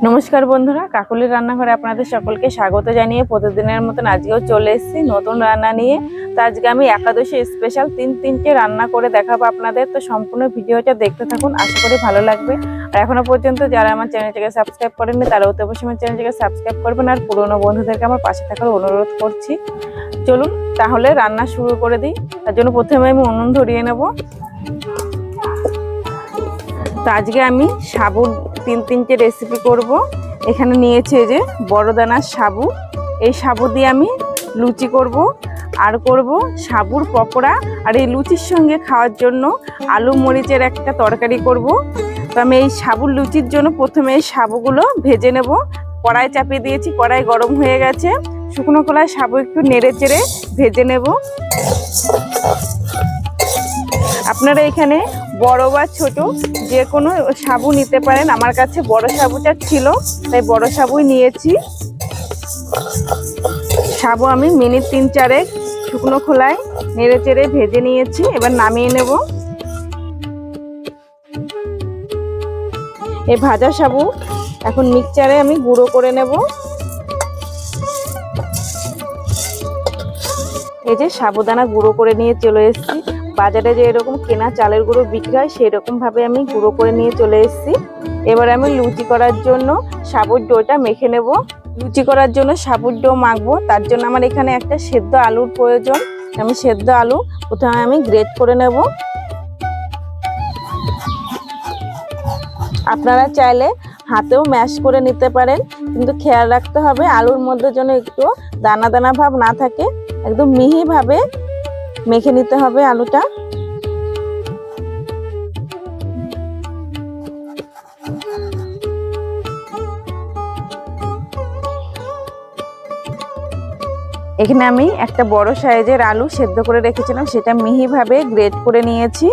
নমস্কার বন্ধুরা কাকুলির রান্নাঘরে আপনাদের সকলকে স্বাগত জানিয়ে প্রতিদিনের মতন আজকেও চলে এসেছি নতুন রান্না নিয়ে। তো আজকে আমি একাদশী স্পেশাল তিন তিনটে রান্না করে দেখাবো আপনাদের। তো সম্পূর্ণ ভিডিওটা দেখতে থাকুন, আশা করি ভালো লাগবে। আর এখনও পর্যন্ত যারা আমার চ্যানেলটাকে সাবস্ক্রাইব করেননি, তারা অতি অবশ্যই আমার চ্যানেলটাকে সাবস্ক্রাইব করবেন। আর পুরোনো বন্ধুদেরকে আমার পাশে থাকার অনুরোধ করছি। চলুন তাহলে রান্না শুরু করে দিই। তার জন্য প্রথমে আমি উনুন ধরিয়ে নেব। তো আজকে আমি সাবুর তিন তিনটে রেসিপি করব। এখানে নিয়েছে যে বড় দানার সাবু। এই সাবু দিয়ে আমি লুচি করব, আর করব সাবুর পকোড়া। আর এই লুচির সঙ্গে খাওয়ার জন্য আলু মরিচের একটা তরকারি করব। তো আমি এই সাবুর লুচির জন্য প্রথমে এই সাবুগুলো ভেজে নেব। কড়াই চাপিয়ে দিয়েছি, কড়াই গরম হয়ে গেছে। শুকনো কলায় সাবু একটু নেড়ে চেড়ে ভেজে নেব। আপনারা এখানে বড় বা ছোট, যে কোনো সাবু নিতে পারেন। আমার কাছে বড় সাবুটা ছিল, তাই বড় সাবুই নিয়েছি। সাবু আমি মিনিট তিন চারেক শুকনো খোলায় নেড়ে চেড়ে ভেজে নিয়েছি, এবার নামিয়ে নেব। এই ভাজা সাবু এখন মিক্সচারে আমি গুঁড়ো করে নেব। এই যে সাবুদানা গুঁড়ো করে নিয়ে চলে এসেছি। বাজারে যে এরকম কেনা চালের গুঁড়ো বিক্রি হয় সেই রকম ভাবে আমি গুঁড়ো করে নিয়ে চলে এসেছি। এবার আমি লুচি করার জন্য সাবুর ডোটা মেখে নেব। লুচি করার জন্য সাবুর ডো মাখবো। তার জন্য আমার এখানে একটা সেদ্ধ আলুর প্রয়োজন। আমি সেদ্ধ আলু প্রথমে আমি গ্রেট করে নেব। আপনারা চাইলে হাতেও ম্যাশ করে নিতে পারেন, কিন্তু খেয়াল রাখতে হবে আলুর মধ্যে যেন একটু দানা দানা ভাব না থাকে। একদম মিহিভাবে মেখে নিতে হবে আলুটা। এখানে আমি একটা বড় সাইজের আলু সেদ্ধ করে রেখেছিলাম, সেটা মিহিভাবে গ্রেট করে নিয়েছি।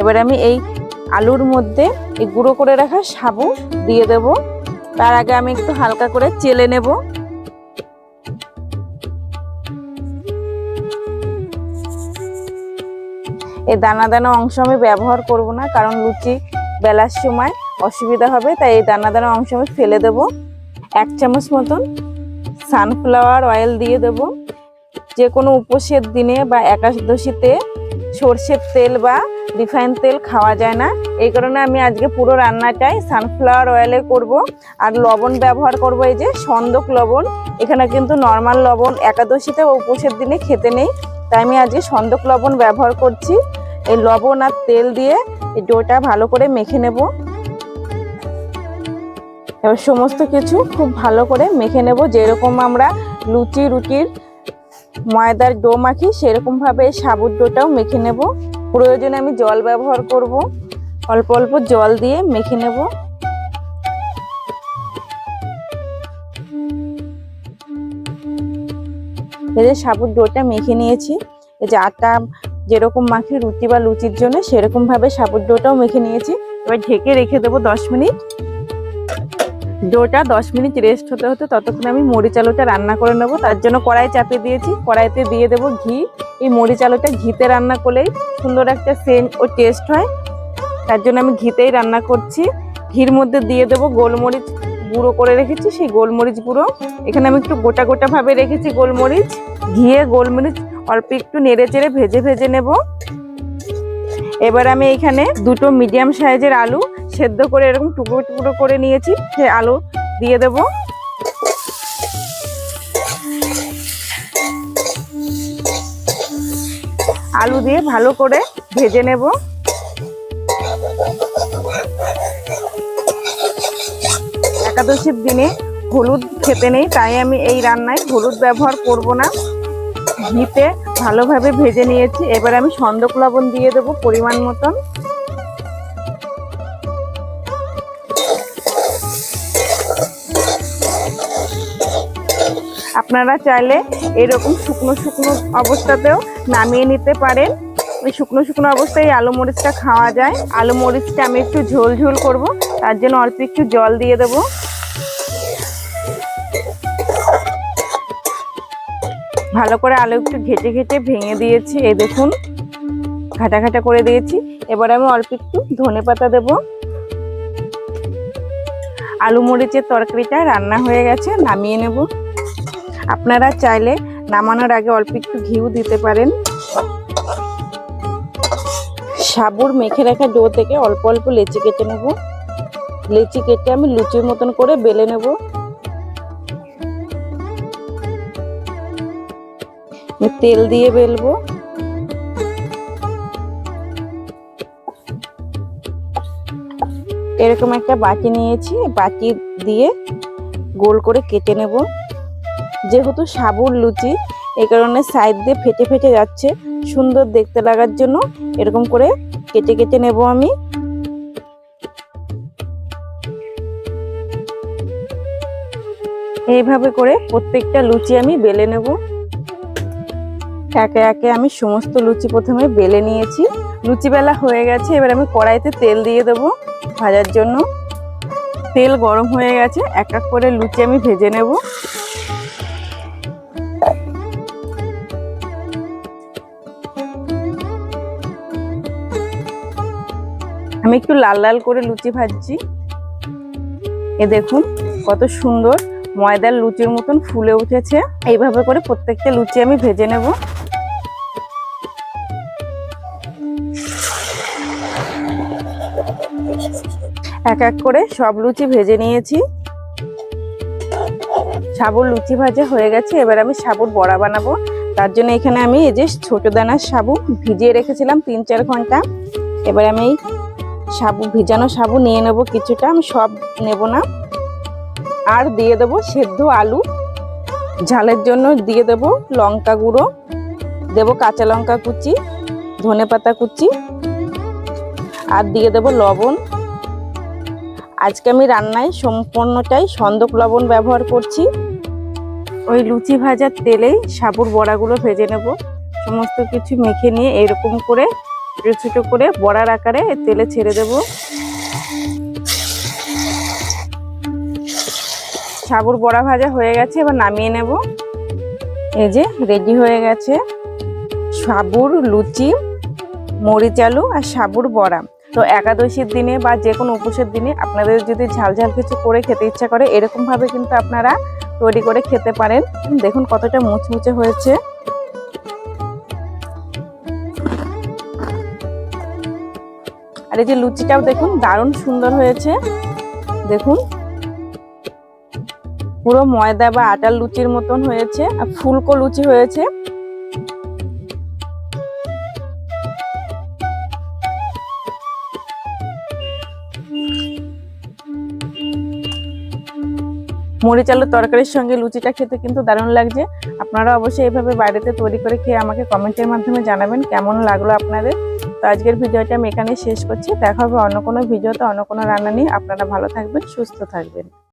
এবার আমি এই আলুর মধ্যে এই গুঁড়ো করে রাখা সাবু দিয়ে দেব। তার আগে আমি একটু হালকা করে চেলে নেব। এই দানা দানা অংশ আমি ব্যবহার করব না, কারণ লুচি বেলার সময় অসুবিধা হবে, তাই এই দানা দানা অংশ আমি ফেলে দেব। এক চামচ মতন সানফ্লাওয়ার অয়েল দিয়ে দেব। যে কোনো উপোসের দিনে বা একাদশীতে সর্ষের তেল বা রিফাইন তেল খাওয়া যায় না। এই কারণে আমি আজকে পুরো রান্নাটাই সানফ্লাওয়ার অয়েলে করব। আর লবণ ব্যবহার করব, এই যে সন্দক লবণ। এখানে কিন্তু নর্মাল লবণ, একাদশীতে বা উপোসের দিনে খেতে নেই। তাই আমি আজকে সন্দক লবণ ব্যবহার করছি। এই লবণ আর তেল দিয়ে এই ডোটা ভালো করে মেখে নেব। এবার সমস্ত কিছু খুব ভালো করে মেখে নেব। যেরকম আমরা লুচি, রুটির ময়দার ডো মাখি, সেরকমভাবে এই সাবুর ডোটাও মেখে নেব। প্রয়োজনে আমি জল ব্যবহার করব। অল্প অল্প জল দিয়ে মেখে নেব। যে সাবুর ডোটা মেখে নিয়েছি। এই যে আটা, যেরকম মাখি, রুটি বা লুচির জন্য সেরকম ভাবে সাবুর ডোটাও মেখে নিয়েছি। এবার ঢেকে রেখে দেবো দশ মিনিট। ডোটা দশ মিনিট রেস্ট হতে হতে ততক্ষণ আমি মরিচ আলুটা রান্না করে নেব। তার জন্য কড়াই চাপিয়ে দিয়েছি। কড়াইতে দিয়ে দেবো ঘি। এই মরিচ আলুটা ঘিতে রান্না করলেই সুন্দর একটা সেন্ট ও টেস্ট হয়। তার জন্য আমি ঘিতেই রান্না করছি। ঘির মধ্যে দিয়ে দেবো গোলমরিচ গুঁড়ো করে রেখেছি, সেই গোলমরিচ গুঁড়ো। এখানে আমি একটু গোটা গোটা ভাবে রেখেছি গোলমরিচ। ঘিয়ে গোলমরিচ অল্প একটু নেড়ে চেড়ে ভেজে ভেজে নেব। এবার আমি এখানে দুটো মিডিয়াম সাইজের আলু সেদ্ধ করে এরকম টুকরো টুকরো করে নিয়েছি সে আলু দিয়ে দেব। আলু দিয়ে ভালো করে ভেজে নেব। একাদশীর দিনে হলুদ খেতে নেই, তাই আমি এই রান্নায় হলুদ ব্যবহার করব না। ঘিতে ভালোভাবে ভেজে নিয়েছি, এবার আমি সন্দক লবণ দিয়ে দেবো পরিমাণ মতন। আপনারা চাইলে এরকম শুকনো শুকনো অবস্থাতেও নামিয়ে নিতে পারেন। ওই শুকনো শুকনো অবস্থায় আলু মরিচটা খাওয়া যায়। আলু মরিচটা আমি একটু ঝোল ঝোল করব, তার জন্য অল্প একটু জল দিয়ে দেবো। ভালো করে আলু একটু ঘেটে ঘেটে ভেঙে দিয়েছি, এই দেখুন। ঘাটা ঘাটা করে দিয়েছি। এবার আমি অল্প একটু ধনে পাতা দেবো। আলু মরিচের তরকারিটা রান্না হয়ে গেছে, নামিয়ে নেব। আপনারা চাইলে নামানোর আগে অল্প একটু ঘিউ দিতে পারেন। সাবুর মেখে রাখা ডো থেকে অল্প অল্প লেচি কেটে নেব। লেচি কেটে আমি লুচির মতন করে বেলে নেব। তেল দিয়ে বেলবো। এরকম একটা বাটি নিয়েছি, বাটি দিয়ে গোল করে কেটে নেব। যেহেতু সাবুর লুচি এই কারণে সাইড দিয়ে ফেটে ফেটে যাচ্ছে। সুন্দর দেখতে লাগার জন্য এরকম করে কেটে কেটে নেব আমি। এইভাবে করে প্রত্যেকটা লুচি আমি বেলে নেব। একে একে আমি সমস্ত লুচি প্রথমে বেলে নিয়েছি। লুচি বেলা হয়ে গেছে, এবার আমি কড়াইতে তেল দিয়ে দেবো ভাজার জন্য। তেল গরম হয়ে গেছে, এক এক করে লুচি আমি ভেজে নেব। আমি একটু লাল লাল করে লুচি ভাজছি। এ দেখুন কত সুন্দর ময়দার লুচির মতন ফুলে উঠেছে। এইভাবে করে প্রত্যেকটা লুচি আমি ভেজে নেব। এক এক করে সব লুচি ভেজে নিয়েছি। সাবুর লুচি ভাজা হয়ে গেছে, এবার আমি সাবুর বড়া বানাবো। তার জন্য এখানে আমি এই যে ছোট দানার সাবু ভিজিয়ে রেখেছিলাম তিন চার ঘণ্টা। এবার আমি সাবু, ভিজানো সাবু নিয়ে নেব কিছুটা, আমি সব নেব না। আর দিয়ে দেবো সেদ্ধ আলু। ঝালের জন্য দিয়ে দেবো লঙ্কা গুঁড়ো। দেবো কাঁচা লঙ্কা কুচি, ধনে পাতা কুচি। আর দিয়ে দেবো লবণ। আজকে আমি রান্নায় সম্পূর্ণটাই সন্দক লবণ ব্যবহার করছি। ওই লুচি ভাজার তেলেই সাবুর বড়াগুলো ভেজে নেব। সমস্ত কিছু মেখে নিয়ে এরকম করে ছোটো ছোটো করে বড়ার আকারে তেলে ছেড়ে দেব। সাবুর বড়া ভাজা হয়ে গেছে, এবার নামিয়ে নেব। এই যে রেডি হয়ে গেছে সাবুর লুচি, মরিচ আলু আর সাবুর বড়া। তো একাদশীর দিনে বা যে কোনো উপোসের দিনে আপনাদের যদি ঝাল ঝাল কিছু করে খেতে ইচ্ছা করে, এরকমভাবে কিন্তু আপনারা তৈরি করে খেতে পারেন। দেখুন কতটা মুচমুচে হয়েছে। আর এই যে লুচিটাও দেখুন, দারুণ সুন্দর হয়েছে। দেখুন। পুরো ময়দা বা আটার লুচির মতন হয়েছে, আর ফুলকো লুচি হয়েছে। মরিচ আলুর তরকারির সঙ্গে লুচিটা খেতে কিন্তু দারুণ লাগছে। আপনারা অবশ্যই এভাবে বাড়িতে তৈরি করে খেয়ে আমাকে কমেন্টের মাধ্যমে জানাবেন, কেমন লাগল আপনাদের। তো আজকের ভিডিওটা আমি এখানে শেষ করছি। দেখা হবে অন্য কোনো ভিডিওতে, অন্য কোনো রান্না নিয়ে। আপনারা ভালো থাকবেন, সুস্থ থাকবেন।